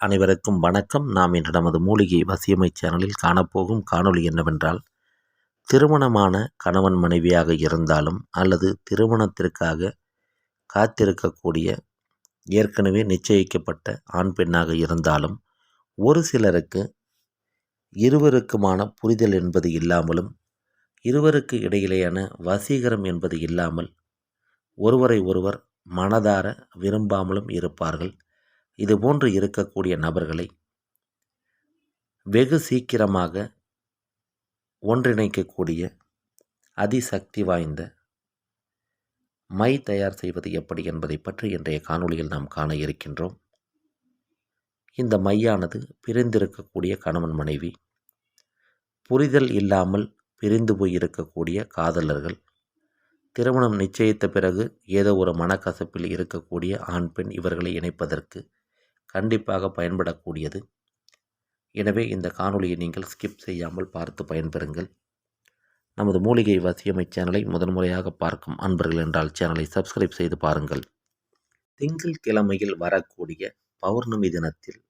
அனைவருக்கும் வணக்கம். நாம் இன்று நமது மூலிகை வசியமை சேனலில் காணப்போகும் காணொளி என்னவென்றால் திருமணமான கணவன் மனைவியாக இருந்தாலும் அல்லது திருமணத்திற்காக காத்திருக்கக்கூடிய ஏற்கனவே நிச்சயிக்கப்பட்ட ஆண் பெண்ணாக இருந்தாலும் ஒரு சிலருக்கு இருவருக்குமான புரிதல் என்பது இல்லாமலும் இருவருக்கு இடையிலேயான வசீகரம் என்பது இல்லாமல் ஒருவரை ஒருவர் மனதார விரும்பாமலும் இருப்பார்கள். இதுபோன்று இருக்கக்கூடிய நபர்களை வெகு சீக்கிரமாக ஒன்றிணைக்கக்கூடிய அதிசக்தி வாய்ந்த மை தயார் செய்வது எப்படி என்பதை பற்றி இன்றைய காணொளியில் நாம் காண இருக்கின்றோம். இந்த மையானது பிரிந்திருக்கக்கூடிய கணவன் மனைவி புரிதல் இல்லாமல் பிரிந்து போய் இருக்கக்கூடிய காதலர்கள் திருமணம் நிச்சயித்த பிறகு ஏதோ ஒரு மனக்கசப்பில் இருக்கக்கூடிய ஆண் பெண் இவர்களை இணைப்பதற்கு கண்டிப்பாக பயன்படக்கூடியது. எனவே இந்த காணொலியை நீங்கள் ஸ்கிப் செய்யாமல் பார்த்து பயன்பெறுங்கள். நமது மூலிகை வசியமை சேனலை முதன்முறையாக பார்க்கும் அன்பர்கள் என்றால் சேனலை சப்ஸ்கிரைப் செய்து பாருங்கள். திங்கள் கிழமையில் வரக்கூடிய பௌர்ணமி தினத்தில்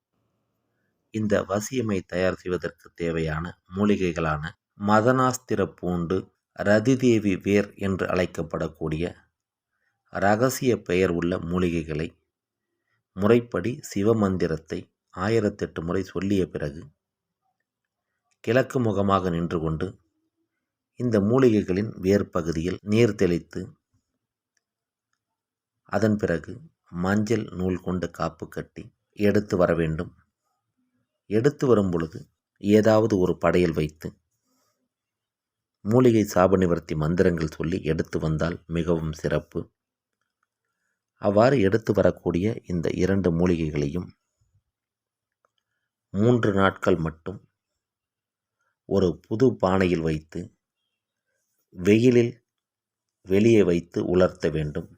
இந்த வசியமை தயார் செய்வதற்கு தேவையான மூலிகைகளான மதனாஸ்திர பூண்டு ரதிதேவி வேர் என்று அழைக்கப்படக்கூடிய ரகசிய பெயர் உள்ள மூலிகைகளை முறைப்படி சிவமந்திரத்தை ஆயிரத்தெட்டு முறை சொல்லிய பிறகு கிழக்கு முகமாக நின்று கொண்டு இந்த மூலிகைகளின் வேர்ப்பகுதியில் நீர் தெளித்து அதன் பிறகு மஞ்சள் நூல் கொண்டு காப்பு கட்டி எடுத்து வர வேண்டும். எடுத்து வரும் பொழுது ஏதாவது ஒரு படையல் வைத்து மூலிகை சாப நிவர்த்தி மந்திரங்கள் சொல்லி எடுத்து வந்தால் மிகவும் சிறப்பு. அவ்வாறு எடுத்து வரக்கூடிய இந்த இரண்டு மூலிகைகளையும் மூன்று நாட்கள் மட்டும் ஒரு புது பானையில் வைத்து வெயிலில் வெளியே வைத்து உலர்த்த வேண்டும்.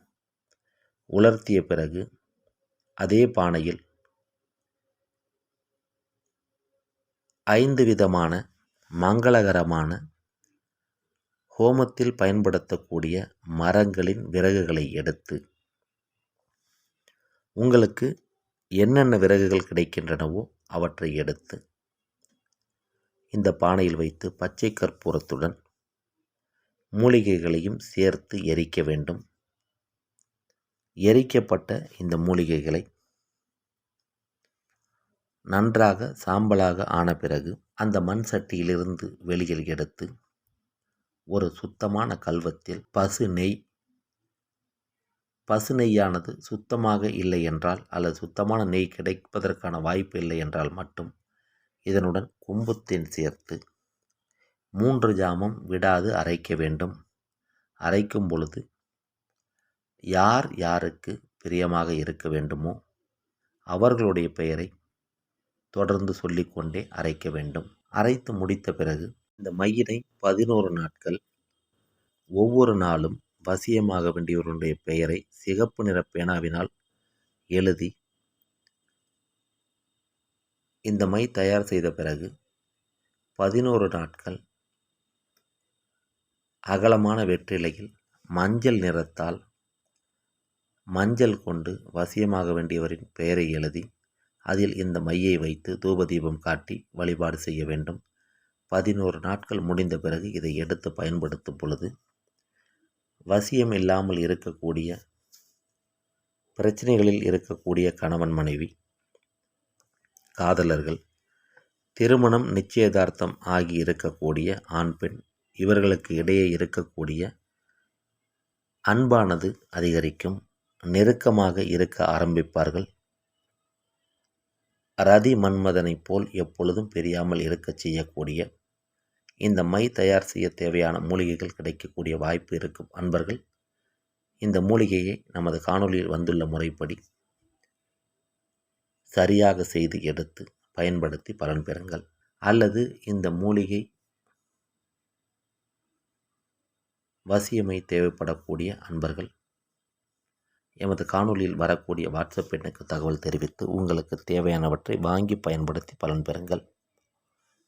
உலர்த்திய பிறகு அதே பானையில் ஐந்து விதமான மங்களகரமான ஹோமத்தில் பயன்படுத்தக்கூடிய மரங்களின் விறகுகளை எடுத்து உங்களுக்கு என்னென்ன விறகுகள் கிடைக்கின்றனவோ அவற்றை எடுத்து இந்த பானையில் வைத்து பச்சை கற்பூரத்துடன் மூலிகைகளையும் சேர்த்து எரிக்க வேண்டும். எரிக்கப்பட்ட இந்த மூலிகைகளை நன்றாக சாம்பலாக ஆன பிறகு அந்த மண் சட்டியிலிருந்து வெளியில் எடுத்து ஒரு சுத்தமான கல்வத்தில் பசு நெய் பசு நெய்யானது சுத்தமாக இல்லை என்றால் அல்லது சுத்தமான நெய் கிடைப்பதற்கான வாய்ப்பு இல்லை என்றால் மட்டும் இதனுடன் கும்புத்தேன் சேர்த்து மூன்று ஜாமம் விடாது அரைக்க வேண்டும். அரைக்கும் பொழுது யார் யாருக்கு பிரியமாக இருக்க வேண்டுமோ அவர்களுடைய பெயரை தொடர்ந்து சொல்லிக்கொண்டே அரைக்க வேண்டும். அரைத்து முடித்த பிறகு இந்த மையினை பதினோரு நாட்கள் ஒவ்வொரு நாளும் வசியமாக வேண்டியவருடைய பெயரை சிகப்பு நிற பேனாவினால் எழுதி இந்த மை தயார் செய்த பிறகு பதினோரு நாட்கள் அகலமான வெற்றிலையில் மஞ்சள் நிறத்தால் மஞ்சள் கொண்டு வசியமாக வேண்டியவரின் பெயரை எழுதி அதில் இந்த மையை வைத்து தூபதீபம் காட்டி வழிபாடு செய்ய வேண்டும். பதினோரு நாட்கள் முடிந்த பிறகு இதை எடுத்து பயன்படுத்தும் பொழுது வசியம் இல்லாமல் இருக்கக்கூடிய பிரச்சனைகளில் இருக்கக்கூடிய கணவன் மனைவி காதலர்கள் திருமணம் நிச்சயதார்த்தம் ஆகி இருக்கக்கூடிய ஆண் பெண் இவர்களுக்கு இடையே இருக்கக்கூடிய அன்பானது அதிகரிக்கும் நெருக்கமாக இருக்க ஆரம்பிப்பார்கள். ரதி மன்மதனைப் போல் எப்பொழுதும் பெரியாமல் இருக்கச் செய்யக்கூடிய இந்த மை தயார் செய்ய தேவையான மூலிகைகள் கிடைக்கக்கூடிய வாய்ப்பு இருக்கும். அன்பர்கள் இந்த மூலிகையை நமது காணொலியில் வந்துள்ள முறைப்படி சரியாக செய்து எடுத்து பயன்படுத்தி பலன் பெறுங்கள். அல்லது இந்த மூலிகை வசியமை தேவைப்படக்கூடிய அன்பர்கள் எமது காணொலியில் வரக்கூடிய வாட்ஸ்அப் எண்ணுக்கு தகவல் தெரிவித்து உங்களுக்கு தேவையானவற்றை வாங்கி பயன்படுத்தி பலன் பெறுங்கள்.